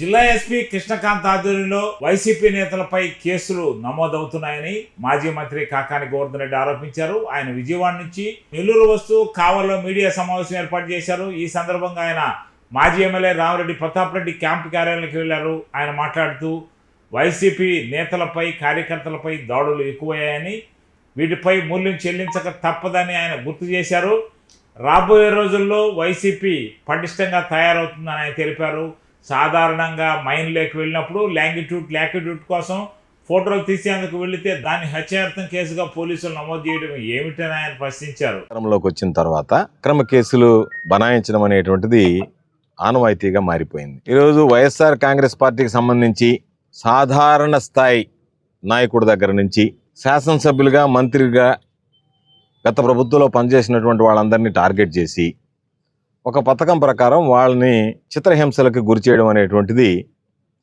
జిల్లా ఎస్పీ కృష్ణకాంత్ ఆధ్వర్యంలో వైసీపీ నేతలపై కేసులు నమోదవుతున్నాయని మాజీ మంత్రి కాకాని గోవర్ధన్ రెడ్డి ఆరోపించారు. ఆయన విజయవాడ నుంచి నెల్లూరు వస్తూ కావల్లో మీడియా సమావేశం ఏర్పాటు చేశారు. ఈ సందర్భంగా ఆయన మాజీ ఎమ్మెల్యే రామరెడ్డి ప్రతాప్ రెడ్డి క్యాంపు కార్యాలయానికి వెళ్ళారు. ఆయన మాట్లాడుతూ వైసీపీ నేతలపై కార్యకర్తలపై దాడులు ఎక్కువయ్యాయని వీటిపై మూల్యం చెల్లించక తప్పదని ఆయన గుర్తు చేశారు. రాబోయే రోజుల్లో వైసీపీ పటిష్టంగా తయారవుతుందని ఆయన తెలిపారు. సాధారణంగా మైన్లోకి వెళ్ళినప్పుడు లాంగిట్యూడ్ లాకిట్యూడ్ కోసం ఫోటోలు తీసేందుకు వెళితే దాన్ని హత్యార్థం కేసుగా పోలీసులు నమోదు చేయడం ఏమిటని ఆయన ప్రశ్నించారు. క్రమంలోకి వచ్చిన తర్వాత క్రమ కేసులు బనాయించడం అనేటువంటిది ఆనవాయితీగా మారిపోయింది. ఈరోజు వైఎస్ఆర్ కాంగ్రెస్ పార్టీకి సంబంధించి సాధారణ స్థాయి నాయకుడి దగ్గర నుంచి శాసనసభ్యులుగా మంత్రిగా గత ప్రభుత్వంలో పనిచేసినటువంటి వాళ్ళందరినీ టార్గెట్ చేసి ఒక పథకం ప్రకారం వాళ్ళని చిత్రహింసలకు గురి చేయడం అనేటువంటిది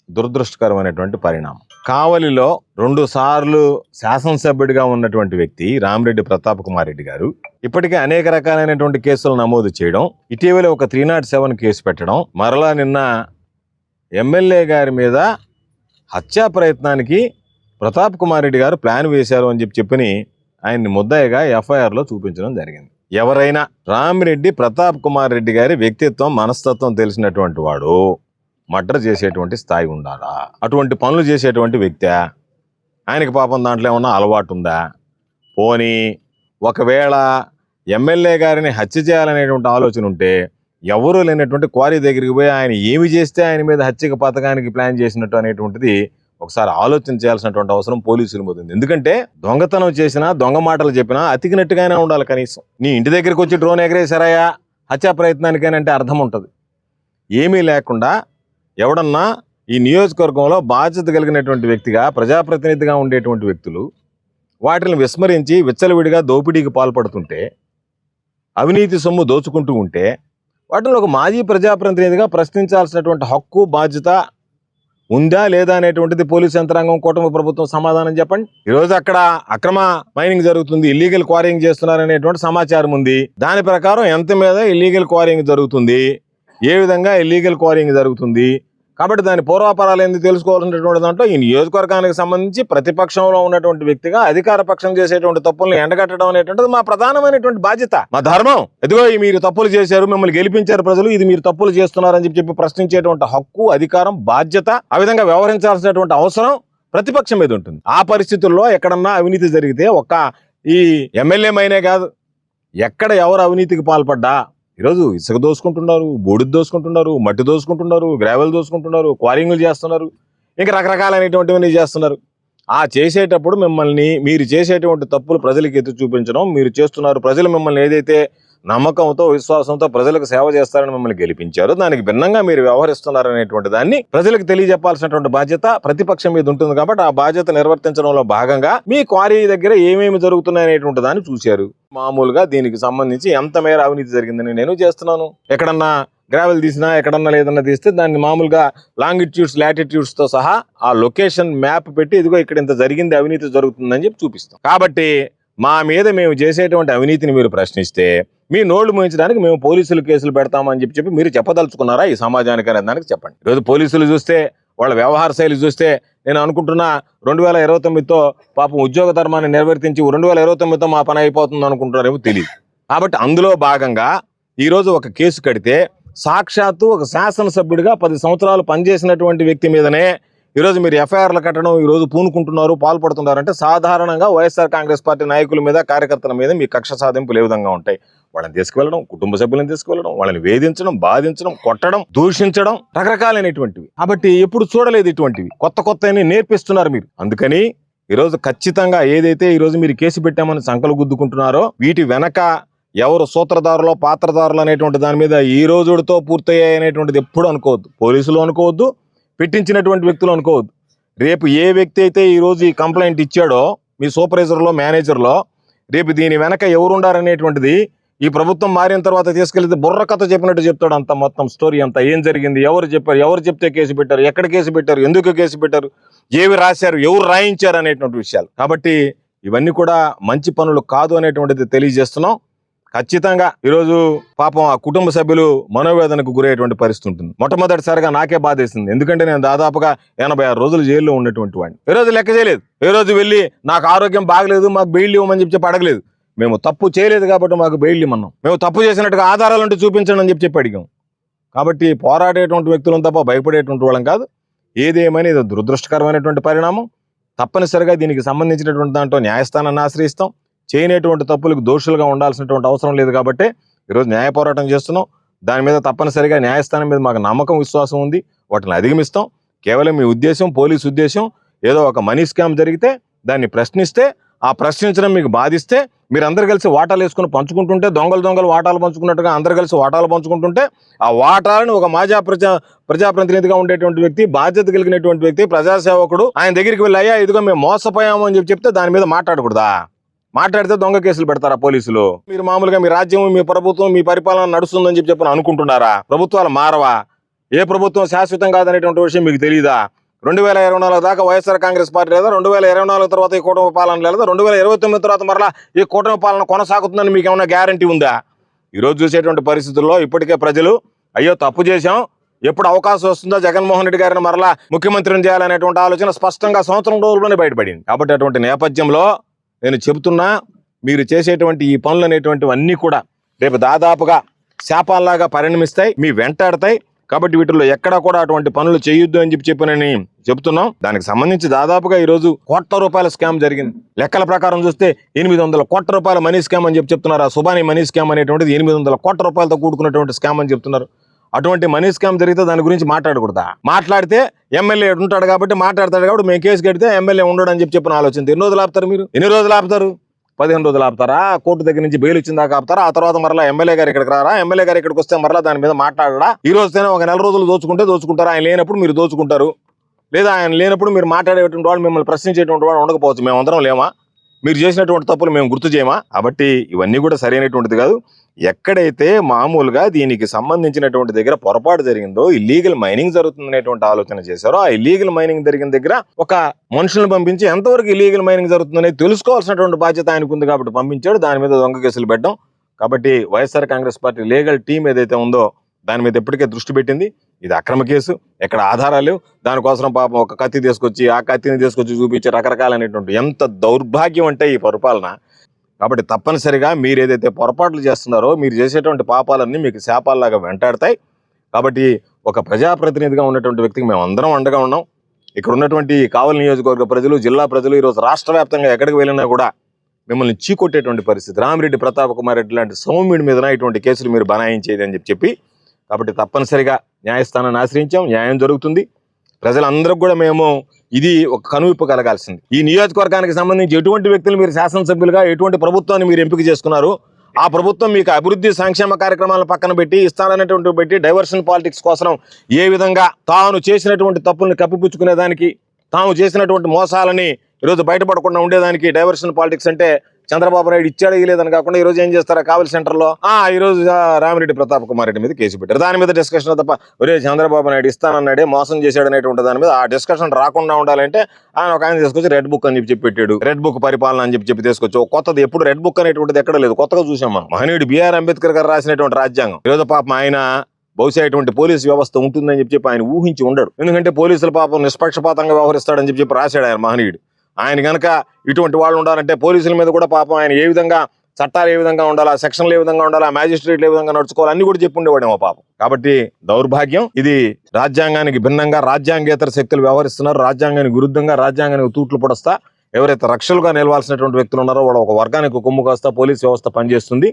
దురదృష్టకరమైనటువంటి పరిణామం. కావలిలో రెండు సార్లు శాసనసభ్యుడిగా ఉన్నటువంటి వ్యక్తి రామిరెడ్డి ప్రతాప్ కుమార్ రెడ్డి గారు ఇప్పటికే అనేక రకాలైనటువంటి కేసులు నమోదు చేయడం ఇటీవల ఒక త్రీ నాట్ సెవెన్ కేసు పెట్టడం మరలా నిన్న ఎమ్మెల్యే గారి మీద హత్యా ప్రయత్నానికి ప్రతాప్ కుమార్ రెడ్డి గారు ప్లాన్ వేశారు అని చెప్పి చెప్పని ఆయన్ని ముద్దాయిగా ఎఫ్ఐఆర్లో చూపించడం జరిగింది. ఎవరైనా రామిరెడ్డి ప్రతాప్ కుమార్ రెడ్డి గారి వ్యక్తిత్వం మనస్తత్వం తెలిసినటువంటి వాడు మర్డర్ చేసేటువంటి స్థాయి ఉండాలా? అటువంటి పనులు చేసేటువంటి వ్యక్తి? ఆయనకి పాపం దాంట్లో ఏమన్నా అలవాటు ఉందా? పోనీ ఒకవేళ ఎమ్మెల్యే గారిని హత్య చేయాలనేటువంటి ఆలోచన ఉంటే ఎవరూ లేనటువంటి క్వారీ దగ్గరికి పోయి ఆయన ఏమి చేస్తే ఆయన మీద హత్యకు పథకానికి ప్లాన్ చేసినట్టు అనేటువంటిది ఒకసారి ఆలోచన చేయాల్సినటువంటి అవసరం పోలీసులు పోతుంది ఎందుకంటే దొంగతనం చేసినా దొంగ మాటలు చెప్పినా అతికినట్టుగానే ఉండాలి కనీసం. నీ ఇంటి దగ్గరికి వచ్చి డ్రోన్ ఎగరేశారాయా హత్యా ప్రయత్నానికైనా అంటే అర్థం ఉంటుంది. ఏమీ లేకుండా ఎవడన్నా ఈ నియోజకవర్గంలో బాధ్యత కలిగినటువంటి వ్యక్తిగా ప్రజాప్రతినిధిగా ఉండేటువంటి వ్యక్తులు వాటిని విస్మరించి విచ్చలవిడిగా దోపిడీకి పాల్పడుతుంటే అవినీతి సొమ్ము దోచుకుంటూ ఉంటే వాటిని ఒక మాజీ ప్రజాప్రతినిధిగా ప్రశ్నించాల్సినటువంటి హక్కు బాధ్యత ఉందా లేదా అనేటువంటిది పోలీస్ యంత్రాంగం కూటమి ప్రభుత్వం సమాధానం చెప్పండి. ఈరోజు అక్కడ అక్రమ మైనింగ్ జరుగుతుంది ఇల్లీగల్ క్వారింగ్ చేస్తున్నారనేటువంటి సమాచారం ఉంది. దాని ప్రకారం ఎంత మీద ఇల్లీగల్ క్వారింగ్ జరుగుతుంది ఏ విధంగా ఇల్లీగల్ క్వారింగ్ జరుగుతుంది కాబట్టి దాని పూర్వాపరాలు ఎందుకు తెలుసుకోవాల్సినటువంటి దాంట్లో ఈ నియోజకవర్గానికి సంబంధించి ప్రతిపక్షంలో ఉన్నటువంటి వ్యక్తిగా అధికార పక్షం చేసేటువంటి తప్పులను ఎండగట్టడం అనేటువంటిది మా ప్రధానమైనటువంటి బాధ్యత. మా ధర్మం. ఎదుగో ఈ మీరు తప్పులు చేశారు మిమ్మల్ని గెలిపించారు ప్రజలు ఇది మీరు తప్పులు చేస్తున్నారని చెప్పి చెప్పి ప్రశ్నించేటువంటి హక్కు అధికారం బాధ్యత ఆ విధంగా వ్యవహరించాల్సినటువంటి అవసరం ప్రతిపక్షం మీద ఉంటుంది. ఆ పరిస్థితుల్లో ఎక్కడన్నా అవినీతి జరిగితే ఒక్క ఈ ఎమ్మెల్యే మైనే కాదు ఎక్కడ ఎవరు అవినీతికి పాల్పడ్డా ఈరోజు ఇసుక దోసుకుంటున్నారు బూడిద దోసుకుంటున్నారు మట్టి దోసుకుంటున్నారు గ్రావెల్ దోసుకుంటున్నారు క్వారింగ్లు చేస్తున్నారు ఇంకా రకరకాలైనటువంటివన్నీ చేస్తున్నారు. ఆ చేసేటప్పుడు మిమ్మల్ని మీరు చేసేటువంటి తప్పులు ప్రజలకు ఎత్తి చూపించడం మీరు చేస్తున్నారు ప్రజలు మిమ్మల్ని ఏదైతే నమ్మకంతో విశ్వాసంతో ప్రజలకు సేవ చేస్తారని మిమ్మల్ని గెలిపించారు దానికి భిన్నంగా మీరు వ్యవహరిస్తున్నారనేటువంటి దాన్ని ప్రజలకు తెలియజెప్పాల్సినటువంటి బాధ్యత ప్రతిపక్షం మీద ఉంటుంది కాబట్టి ఆ బాధ్యత నిర్వర్తించడంలో భాగంగా మీ క్వారీ దగ్గర ఏమేమి జరుగుతున్నాయనేటువంటి దాన్ని చూశారు. మామూలుగా దీనికి సంబంధించి ఎంత మేర అవినీతి జరిగిందని నేను చేస్తున్నాను. ఎక్కడన్నా గ్రావెల్ తీసినా ఎక్కడన్నా లేదన్నా తీస్తే దాన్ని మామూలుగా లాంగిట్యూడ్స్ లాటిట్యూడ్స్తో సహా ఆ లొకేషన్ మ్యాప్ పెట్టి ఇదిగో ఇక్కడ ఇంత జరిగింది అవినీతి జరుగుతుందని చెప్పి చూపిస్తాం. కాబట్టి మా మీద మేము చేసేటువంటి అవినీతిని మీరు ప్రశ్నిస్తే మీ నోళ్ళు మూయించడానికి మేము పోలీసులు కేసులు పెడతామని చెప్పి చెప్పి మీరు చెప్పదలుచుకున్నారా? ఈ సమాజానికి అనే దానికి చెప్పండి. ఈరోజు పోలీసులు చూస్తే వాళ్ళ వ్యవహార శైలి చూస్తే నేను అనుకుంటున్నా రెండు వేల ఇరవై తొమ్మిదితో పాపం ఉద్యోగ ధర్మాన్ని నిర్వర్తించి రెండు వేల ఇరవై తొమ్మిదితో మా పని అయిపోతుంది అనుకుంటున్నారేమో తెలియదు కాబట్టి అందులో భాగంగా ఈరోజు ఒక కేసు కడితే సాక్షాత్తు ఒక శాసనసభ్యుడిగా పది సంవత్సరాలు పనిచేసినటువంటి వ్యక్తి మీదనే ఈరోజు మీరు ఎఫ్ఐఆర్లు కట్టడం ఈరోజు పూనుకుంటున్నారు పాల్పడుతున్నారు అంటే సాధారణంగా వైఎస్ఆర్ కాంగ్రెస్ పార్టీ నాయకుల మీద కార్యకర్తల మీద మీ కక్ష సాధింపులు ఏ విధంగా ఉంటాయి? వాళ్ళని తీసుకువెళ్ళడం కుటుంబ సభ్యులను తీసుకువెళ్ళడం వాళ్ళని వేధించడం బాధించడం కొట్టడం దూషించడం రకరకాలైనటువంటివి. కాబట్టి ఎప్పుడు చూడలేదు ఇటువంటివి. కొత్త కొత్త నేర్పిస్తున్నారు మీరు. అందుకని ఈరోజు ఖచ్చితంగా ఏదైతే ఈరోజు మీరు కేసు పెట్టామని సంకలు గుద్దుకుంటున్నారో వీటి వెనక ఎవరు సూత్రధారులో పాత్రధారులు అనేటువంటి దాని మీద ఈ రోజుతో పూర్తయ్యాయి అనేటువంటిది ఎప్పుడు అనుకోవద్దు. పోలీసులు అనుకోవద్దు పెట్టించినటువంటి వ్యక్తులు అనుకోవద్దు. రేపు ఏ వ్యక్తి అయితే ఈ రోజు ఈ కంప్లైంట్ ఇచ్చాడో మీ సూపర్వైజర్లో మేనేజర్లో రేపు దీని వెనక ఎవరుండారనేటువంటిది ఈ ప్రభుత్వం మారిన తర్వాత తీసుకెళ్తే బుర్ర కథ చెప్పినట్టు చెప్తాడు అంత మొత్తం స్టోరీ అంతా. ఏం జరిగింది? ఎవరు చెప్పారు? ఎవరు చెప్తే కేసు పెట్టారు? ఎక్కడ కేసు పెట్టారు? ఎందుకు కేసు పెట్టారు? ఏవి రాశారు? ఎవరు రాయించారు అనేటువంటి విషయాలు. కాబట్టి ఇవన్నీ కూడా మంచి పనులు కాదు అనేటువంటిది తెలియజేస్తున్నాం. ఖచ్చితంగా ఈరోజు పాపం ఆ కుటుంబ సభ్యులు మనోవేదనకు గురయ్యేటువంటి పరిస్థితి ఉంటుంది. మొట్టమొదటిసారిగా నాకే బాధేసింది. ఎందుకంటే నేను దాదాపుగా ఎనభై ఆరు రోజులు జైల్లో ఉన్నటువంటి వాడిని. ఏ రోజు లెక్క చేయలేదు. ఏ రోజు వెళ్ళి నాకు ఆరోగ్యం బాగలేదు మాకు బెయిల్ ఇవ్వమని చెప్పి అడగలేదు మేము తప్పు చేయలేదు కాబట్టి మాకు బెయిల్ ఇమ్మన్నాం. మేము తప్పు చేసినట్టుగా ఆధారాలు ఉంటే చూపించండి అని చెప్పి చెప్పి అడిగాం. కాబట్టి పోరాడేటువంటి వ్యక్తులను తప్ప భయపడేటువంటి వాళ్ళం కాదు. ఏదేమైనా ఇది దురదృష్టకరమైనటువంటి పరిణామం. తప్పనిసరిగా దీనికి సంబంధించినటువంటి దాంట్లో న్యాయస్థానాన్ని ఆశ్రయిస్తాం. చేయనటువంటి తప్పులకు దోషులుగా ఉండాల్సినటువంటి అవసరం లేదు కాబట్టి ఈరోజు న్యాయ పోరాటం చేస్తున్నాం. దాని మీద తప్పనిసరిగా న్యాయస్థానం మీద మాకు నమ్మకం విశ్వాసం ఉంది. వాటిని అధిగమిస్తాం. కేవలం మీ ఉద్దేశం పోలీస్ ఉద్దేశం ఏదో ఒక మనీ స్కామ్ జరిగితే దాన్ని ప్రశ్నిస్తే ఆ ప్రశ్నించడం మీకు బాధిస్తే మీరు అందరు కలిసి వాటాలు వేసుకుని పంచుకుంటుంటే దొంగలు దొంగలు వాటాలు పంచుకున్నట్టుగా అందరు కలిసి వాటాలు పంచుకుంటుంటే ఆ వాటాలను ఒక మాజా ప్రజా ప్రజాప్రతినిధిగా ఉండేటువంటి వ్యక్తి బాధ్యత కలిగినటువంటి వ్యక్తి ప్రజాసేవకుడు ఆయన దగ్గరికి వెళ్ళి అయ్యా ఇదిగో మేము మోసపోయాము అని చెప్పి చెప్తే దాని మీద మాట్లాడకూడదా? మాట్లాడితే దొంగ కేసులు పెడతారా పోలీసులు? మీరు మామూలుగా మీ రాజ్యం మీ ప్రభుత్వం మీ పరిపాలన నడుస్తుందని చెప్పి చెప్పని అనుకుంటున్నారా? ప్రభుత్వాలు మారవా? ఏ ప్రభుత్వం శాశ్వతం కాదనేటువంటి విషయం మీకు తెలియదా రెండు వేల ఇరవై నాలుగు దాకా వైఎస్ఆర్ కాంగ్రెస్ పార్టీ లేదా రెండు వేల ఇరవై నాలుగు తర్వాత ఈ కూటమి పాలన లేదా రెండు వేల ఇరవై తొమ్మిది తర్వాత మరలా ఈ కూటమి పాలన కొనసాగుతుందని మీకు ఏమైనా గ్యారంటీ ఉందా? ఈరోజు చూసేటువంటి పరిస్థితుల్లో ఇప్పటికే ప్రజలు అయ్యో తప్పు చేశాం. ఎప్పుడు అవకాశం వస్తుందో? జగన్మోహన్ రెడ్డి గారిని మరలా ముఖ్యమంత్రిని చేయాలనేటువంటి ఆలోచన స్పష్టంగా సంవత్సరం రోజుల్లోనే బయటపడింది. కాబట్టి అటువంటి నేపథ్యంలో నేను చెబుతున్నా మీరు చేసేటువంటి ఈ పనులు అనేటువంటివన్నీ కూడా రేపు దాదాపుగా శాపాల్లాగా పరిణమిస్తాయి మీ వెంటాడతాయి. కాబట్టి వీటిల్లో ఎక్కడా కూడా అటువంటి పనులు చేయొద్దు అని చెప్పి చెప్పినని చెబుతున్నాం. దానికి సంబంధించి దాదాపుగా ఈరోజు కోట్ల రూపాయల స్కామ్ జరిగింది. లెక్కల ప్రకారం చూస్తే ఎనిమిది వందల కోట్ల రూపాయల మనీ స్కామ్ అని చెప్పి చెప్తున్నారు. ఆ సుబానీ మనీ స్కామ్ అనేటువంటిది ఎనిమిది వందల కోట్ల రూపాయలతో కూడుకున్నటువంటి స్కామ్ అని చెప్తున్నారు. అటువంటి మనీ స్కామ్ జరిగితే దాని గురించి మాట్లాడకూడదా? మాట్లాడితే ఎమ్మెల్యే ఉంటాడు కాబట్టి మాట్లాడతాడు కాబట్టి మేము కేసు కడితే ఎమ్మెల్యే ఉండడు అని చెప్పి చెప్పిన ఆలోచన ఎన్ని రోజులు ఆపుతారు మీరు? ఎన్ని రోజులు ఆపుతారు? పదిహేను రోజులు ఆపుతారా? కోర్టు దగ్గర నుంచి బెయిల్ వచ్చిన దాకా ఆపుతారా? ఆ తర్వాత మరలా ఎమ్మెల్యే గారు ఇక్కడికి రారా? ఎమ్మెల్యే గారు ఇక్కడికి వస్తే మరలా దాని మీద మాట్లాడరా? ఈ రోజుతేనే ఒక నెల రోజులు దోచుకుంటే దోచుకుంటారు? ఆయన లేనప్పుడు మీరు దోచుకుంటారు. లేదా ఆయన లేనప్పుడు మీరు మాట్లాడేటువంటి వాళ్ళు మిమ్మల్ని ప్రశ్నించేటువంటి వాళ్ళు ఉండకపోవచ్చు. మేము అందరం లేమా? మీరు చేసినటువంటి తప్పులు మేము గుర్తు చేయమా? కాబట్టి ఇవన్నీ కూడా సరైనటువంటిది కాదు. ఎక్కడైతే మామూలుగా దీనికి సంబంధించినటువంటి దగ్గర పొరపాటు జరిగిందో ఇల్లీగల్ మైనింగ్ జరుగుతుందనేటువంటి ఆలోచన చేశారో ఆ ఇల్లీగల్ మైనింగ్ జరిగిన దగ్గర ఒక మనుషులను పంపించి ఎంతవరకు ఇల్లీగల్ మైనింగ్ జరుగుతుందనేది తెలుసుకోవాల్సినటువంటి బాధ్యత ఆయనకు ఉంది కాబట్టి పంపించాడు. దాని మీద దొంగ కేసులు పెట్టడం. కాబట్టి YSR Congress party legal team ఏదైతే ఉందో దాని మీద ఎప్పటికే దృష్టి పెట్టింది. ఇది అక్రమ కేసు ఎక్కడ ఆధారాలు దానికోసం పాపం ఒక కత్తి తీసుకొచ్చి ఆ కత్తిని తీసుకొచ్చి చూపించి రకరకాలైనటువంటి ఎంత దౌర్భాగ్యం అంటే ఈ పరిపాలన. కాబట్టి తప్పనిసరిగా మీరు ఏదైతే పొరపాట్లు చేస్తున్నారో మీరు చేసేటువంటి పాపాలన్నీ మీకు శాపాల్లాగా వెంటాడతాయి. కాబట్టి ఒక ప్రజాప్రతినిధిగా ఉన్నటువంటి వ్యక్తికి మేము అందరం అండగా ఉన్నాం. ఇక్కడ ఉన్నటువంటి కావలి నియోజకవర్గ ప్రజలు జిల్లా ప్రజలు ఈరోజు రాష్ట్ర వ్యాప్తంగా ఎక్కడికి వెళ్ళినా కూడా మిమ్మల్ని చీకొట్టేటువంటి పరిస్థితి. రామిరెడ్డి ప్రతాప్ కుమార్ రెడ్డి లాంటి సౌమ్యుడి మీద ఇటువంటి కేసులు మీరు బనాయించేది అని చెప్పి చెప్పి కాబట్టి తప్పనిసరిగా న్యాయస్థానాన్ని ఆశ్రయించాం న్యాయం జరుగుతుంది. ప్రజలందరికీ కూడా మేము ఇది ఒక కనువిప్పు కలగాల్సింది. ఈ నియోజకవర్గానికి సంబంధించి ఎటువంటి వ్యక్తులు మీరు శాసనసభ్యులుగా ఎటువంటి ప్రభుత్వాన్ని మీరు ఎంపిక చేసుకున్నారు ఆ ప్రభుత్వం మీకు అభివృద్ధి సంక్షేమ కార్యక్రమాలను పక్కన పెట్టి ఇస్తాననేటువంటి పెట్టి డైవర్షన్ పాలిటిక్స్ కోసం ఏ విధంగా తాను చేసినటువంటి తప్పుల్ని కప్పిపుచ్చుకునేదానికి తాము చేసినటువంటి మోసాలని ఈరోజు బయటపడకుండా ఉండేదానికి డైవర్షన్ పాలిటిక్స్ అంటే చంద్రబాబు నాయుడు ఇచ్చాడు ఇవ్వలేదని కాకుండా ఈ రోజు ఏం చేస్తారా కావలి సెంటర్లో? ఆ ఈ రోజు ఆ, రామిరెడ్డి ప్రతాప్ కుమార్ రెడ్డి మీద కేసు పెట్టారు. దాని మీద డిస్కషన్ తప్ప ఒరే చంద్రబాబు నాయుడు ఇస్తానన్నాడే మోసం చేశాడు అనేటువంటి దాని మీద ఆ డిస్కషన్ రాకుండా ఉండాలంటే ఆయన ఒక ఆయన తీసుకొచ్చి రెడ్ బుక్ అని చెప్పి చెప్పి పెట్టాడు రెడ్ బుక్ పరిపాలన అని చెప్పి చెప్పి తీసుకొచ్చి కొత్తది ఎప్పుడు రెడ్ బుక్ అనేటువంటిది ఎక్కడ లేదు. కొత్తగా చూసాం మనం. మహనీయుడు బిఆర్ అంబేద్కర్ గారు రాసినటువంటి రాజ్యాంగం. ఈరోజు పాపం ఆయన బహుశా ఇటువంటి పోలీసు వ్యవస్థ ఉంటుందని చెప్పి ఆయన ఊహించి ఉండడు. ఎందుకంటే పోలీసుల పాపం నిష్పక్షపాతంగా వ్యవహరిస్తాడని చెప్పి చెప్పి రాశాడు ఆయన మహనీయుడు. ఆయన గనక ఇటువంటి వాళ్ళు ఉండాలంటే పోలీసుల మీద కూడా పాపం ఆయన ఏ విధంగా చట్టాలు ఏ విధంగా ఉండాలా సెక్షన్లు ఏ విధంగా ఉండాలా మ్యాజిస్ట్రేట్లు ఏ విధంగా నడుచుకోవాలి అన్ని కూడా చెప్పి ఉండేవాడేమో పాపం. కాబట్టి దౌర్భాగ్యం ఇది రాజ్యాంగానికి భిన్నంగా రాజ్యాంగేతర శక్తులు వ్యవహరిస్తున్నారు రాజ్యాంగానికి విరుద్ధంగా రాజ్యాంగానికి తూట్లు పొడస్తా ఎవరైతే రక్షలుగా నిలవాల్సినటువంటి వ్యక్తులు ఉన్నారో వాళ్ళ ఒక వర్గానికి కొమ్ము కాస్తా పోలీస్ వ్యవస్థ పనిచేస్తుంది.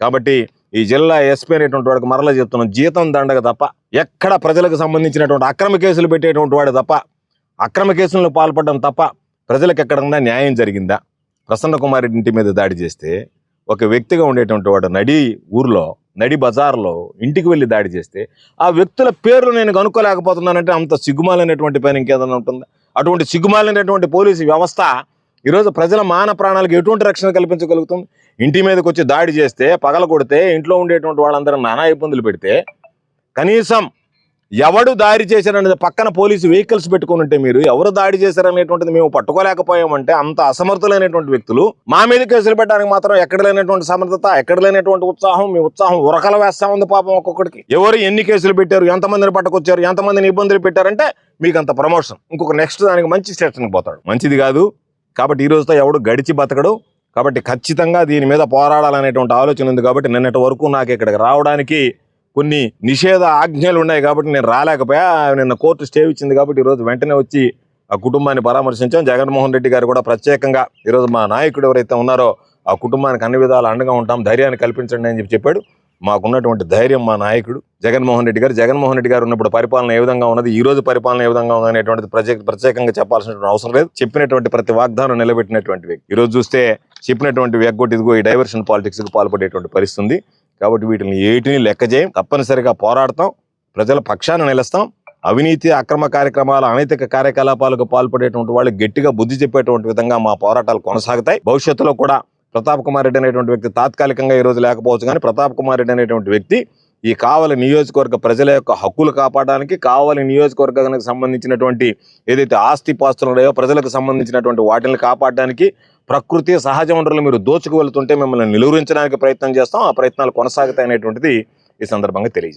కాబట్టి ఈ జిల్లా ఎస్పీ అనేటువంటి వాడికి మరలా చెప్తున్నాం జీతం దండగ తప్ప ఎక్కడ ప్రజలకు సంబంధించినటువంటి అక్రమ కేసులు పెట్టేటువంటి వాడు తప్ప అక్రమ కేసులను పాల్పడడం తప్ప ప్రజలకు ఎక్కడన్నా న్యాయం జరిగిందా? ప్రసన్న కుమార్ ఇంటి మీద దాడి చేస్తే ఒక వ్యక్తిగా ఉండేటువంటి వాడు నడి ఊర్లో నడి బజార్లో ఇంటికి వెళ్ళి దాడి చేస్తే ఆ వ్యక్తుల పేర్లు నేను కనుక్కోలేకపోతున్నానంటే అంత సిగ్గుమాలైనటువంటి పని ఇంకేదైనా ఉంటుందా? అటువంటి సిగ్గుమాలైనటువంటి పోలీసు వ్యవస్థ ఈరోజు ప్రజల మాన ప్రాణాలకు ఎటువంటి రక్షణ కల్పించగలుగుతుంది? ఇంటి మీదకి వచ్చి దాడి చేస్తే పగల కొడితే ఇంట్లో ఉండేటువంటి వాళ్ళందరూ నానా ఇబ్బందులు పెడితే కనీసం ఎవడు దాడి చేశారనేది పక్కన పోలీసు వెహికల్స్ పెట్టుకుని ఉంటే మీరు ఎవరు దాడి చేశారనేటువంటిది మేము పట్టుకోలేకపోయామంటే అంత అసమర్థులైనటువంటి వ్యక్తులు మా మీద కేసులు పెట్టడానికి మాత్రం ఎక్కడ లేనటువంటి సమర్థత ఎక్కడ లేనటువంటి ఉత్సాహం మీ ఉత్సాహం ఉరకల వేస్తా ఉంది పాపం ఒక్కొక్కడికి. ఎవరు ఎన్ని కేసులు పెట్టారు ఎంతమందిని పట్టుకొచ్చారు ఎంతమందిని ఇబ్బందులు పెట్టారంటే మీకు అంత ప్రమోషన్. ఇంకొక నెక్స్ట్ దానికి మంచి స్టేషన్కి పోతాడు. మంచిది కాదు కాబట్టి ఈ రోజుతో ఎవడు గడిచి బతకడు. కాబట్టి ఖచ్చితంగా దీని మీద పోరాడాలనేటువంటి ఆలోచన ఉంది కాబట్టి నిన్నటి వరకు నాకు ఇక్కడికి రావడానికి కొన్ని నిషేధ ఆజ్ఞలు ఉన్నాయి కాబట్టి నేను రాలేకపోయా. నిన్న కోర్టు స్టే ఇచ్చింది కాబట్టి ఈరోజు వెంటనే వచ్చి ఆ కుటుంబాన్ని పరామర్శించాం. జగన్మోహన్ రెడ్డి గారు కూడా ప్రత్యేకంగా ఈరోజు మా నాయకుడు ఎవరైతే ఉన్నారో ఆ కుటుంబానికి అన్ని విధాలు అండగా ఉంటాం ధైర్యాన్ని కల్పించండి అని చెప్పి చెప్పాడు. మాకున్నటువంటి ధైర్యం మా నాయకుడు. జగన్మోహన్ రెడ్డి గారు జగన్మోహన్ రెడ్డి గారు ఉన్నప్పుడు పరిపాలన ఏ విధంగా ఉన్నది ఈ రోజు పరిపాలన ఏ విధంగా ఉంది అనేటువంటిది ప్రత్యేక ప్రత్యేకంగా చెప్పాల్సినటువంటి అవసరం లేదు. చెప్పినటువంటి ప్రతి వాగ్దానం నిలబెట్టినటువంటి వ్యక్తి. ఈరోజు చూస్తే చెప్పినటువంటి వ్యక్తి ఇదిగో ఈ డైవర్షన్ పాలిటిక్స్కి పాల్పడేటువంటి పరిస్థితి కాబట్టి వీటిని ఏటిని లెక్క చేయం తప్పనిసరిగా పోరాడతాం ప్రజల పక్షాన నిలుస్తాం అవినీతి అక్రమ కార్యక్రమాల అనైతిక కార్యకలాపాలకు పాల్పడేటువంటి వాళ్ళు గట్టిగా బుద్ధి చెప్పేటువంటి విధంగా మా పోరాటాలు కొనసాగుతాయి. భవిష్యత్తులో కూడా ప్రతాప్ కుమార్ రెడ్డి అనేటువంటి వ్యక్తి తాత్కాలికంగా ఈ రోజు లేకపోవచ్చు కానీ ప్రతాప్ కుమార్ రెడ్డి అనేటువంటి వ్యక్తి ఈ కావలి నియోజకవర్గ ప్రజల యొక్క హక్కులు కాపాడడానికి కావలి నియోజకవర్గానికి సంబంధించినటువంటి ఏదైతే ఆస్తి పాస్తులు ఉన్నాయో ప్రజలకు సంబంధించినటువంటి వాటిని కాపాడడానికి ప్రకృతి సహజ వనరులు మీరు దోచుకు వెళ్తుంటే మిమ్మల్ని నిలువరించడానికి ప్రయత్నం చేస్తాం. ఆ ప్రయత్నాలు కొనసాగుతాయి అనేటువంటిది ఈ సందర్భంగా తెలియజేస్తాం.